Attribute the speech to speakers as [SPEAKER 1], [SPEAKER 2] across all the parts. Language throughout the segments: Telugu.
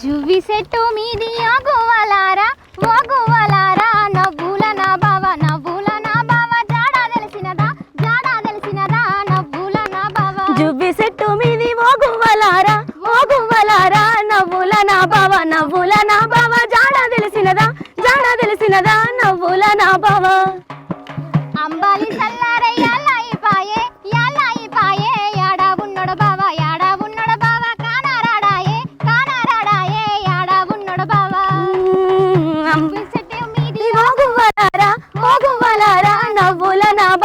[SPEAKER 1] జువ్వి సెట్టు మీది అగువలారా ఓగువలారా నవ్వుల నా బావ నవ్వుల నా బావ. జాడా తెలిసినదా జాడా తెలిసినదా. నవ్వుల నా బావ.
[SPEAKER 2] జువ్వి చెట్టు మీది ఓగువ్వలారా ఓగువ్వలారా నవ్వుల నా బావ నవ్వుల నా బావ. జాడా తెలిసినదా జాడ తెలిసినదా. నవ్వుల నా బావ.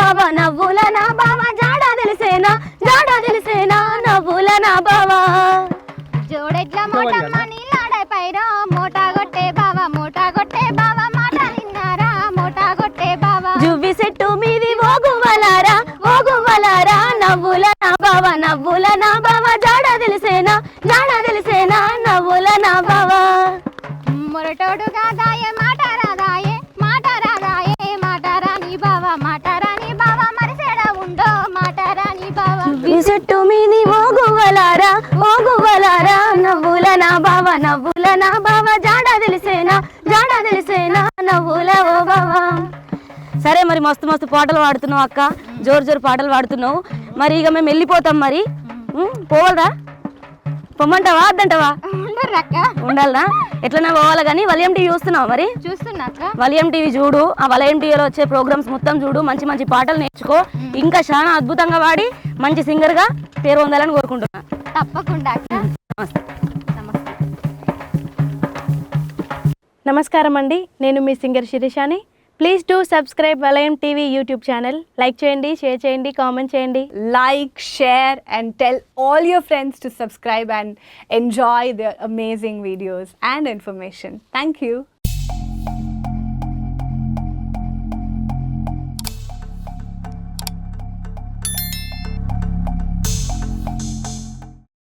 [SPEAKER 1] బావ
[SPEAKER 2] నవ్వుల నా బావ జాడ తెలిసేనా జాడ తెలిసేనా నవ్వుల నా బావ.
[SPEAKER 1] జోడెడ్ల మోటమ్మ నీలాడే పైరా మోటా కొట్టే బావ మోటా కొట్టే బావ మాట విన్నారా మోటా కొట్టే బావ.
[SPEAKER 2] జువ్వి చెట్టు మీది ఓగువ్వలారా ఓగువ్వలారా నవ్వుల నా బావ నవ్వుల నా బావ జాడ తెలిసేనా జాడ తెలిసేనా నవ్వుల నా బావ.
[SPEAKER 1] మొరటోడుగా దాయే
[SPEAKER 2] చెట్టు మీది ఓగువ్వలారా ఓగువ్వలారా నవ్వుల నా బావ నవ్వుల నా బావ. జాడ తెలిసేనా జాడ తెలిసేనా. నవ్వుల ఓ బావ. సరే మరి మస్తు మస్తు పాటలు పాడుతున్నావు అక్క. జోరు జోరు పాటలు పాడుతున్నావు. మరి ఇక మేము వెళ్ళిపోతాం మరి. పోవాలరా. పొమ్మంటావా? వద్దంటావా? ఉండాలనా? ఎట్లనే పోవాలి కానీ వలయం టీవీ చూస్తున్నావు మరి?
[SPEAKER 1] చూస్తున్నాక
[SPEAKER 2] వలయం టీవీ చూడు ఆ వలయం టీవీలో వచ్చే ప్రోగ్రామ్స్ మొత్తం చూడు మంచి మంచి పాటలు నేర్చుకో. ఇంకా చాలా అద్భుతంగా పాడి మంచి సింగర్గా పేరు పొందాలని కోరుకుంటున్నా.
[SPEAKER 1] తప్పకుండా
[SPEAKER 3] నమస్కారం అండి. నేను మీ సింగర్ శిరీషాని please do subscribe Valayam TV YouTube channel like చేయండి షేర్ చేయండి కామెంట్ చేయండి.
[SPEAKER 4] Like share and tell all your friends to subscribe and enjoy the amazing videos and information thank you